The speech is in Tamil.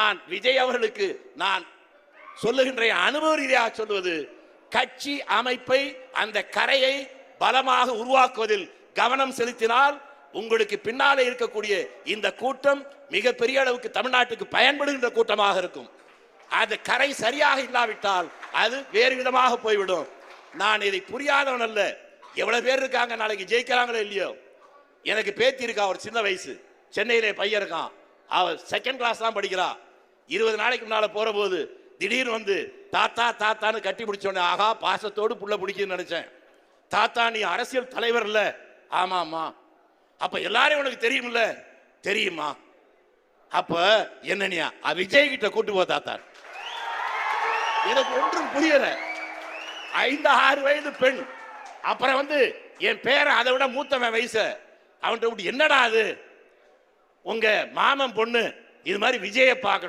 நான் விஜய் அவர்களுக்கு நான் சொல்லுகின்ற அனுபவ ரீதியாக சொல்வது கட்சி அமைப்பை அந்த கரையை பலமாக உருவாக்குவதில் கவனம் செலுத்தினால் உங்களுக்கு பின்னாலே இருக்கக்கூடிய இந்த கூட்டம் மிகப்பெரிய அளவுக்கு தமிழ்நாட்டுக்கு பயன்படுகின்ற கூட்டமாக இருக்கும். அது கரை சரியாக இல்லாவிட்டால் அது வேறு விதமாக போய்விடும். நான் இதை புரியாதவன் அல்ல. எவ்வளவு பேர் இருக்காங்க நாளைக்கு ஜெயிக்கிறாங்களோ இல்லையோ? எனக்கு பேத்தி இருக்கா ஒரு சின்ன வயசு. சென்னையிலே பையன் இருக்கான். அவ செகண்ட் கிளாஸ் தான் படிக்கிறான். இருபது நாளைக்கு முன்னால் போற போது திடீர்னு வந்து தாத்தா தாத்தான்னு கட்டி பிடிச்சோடனே ஆகா பாசத்தோடு புள்ள பிடிக்குன்னு நினச்சேன். தாத்தா நீ அரசியல் தலைவர் இல்ல. ஆமாமா அப்போ எல்லாரையும் உனக்கு தெரியும்ல? தெரியுமா அப்போ என்னனியா விஜய் கிட்ட கூட்டு போ தாத்தா. எனக்கு ஒன்றும் புரியல. ஐந்து ஆறு வயது பெண். அப்புறம் வந்து என் பேரை அதை விட மூத்தவன் வயசு. அவன்கிட்ட விட்டு என்னடா அது? உங்க மாமன் பொண்ணு இது மாதிரி விஜயை பார்க்கணும்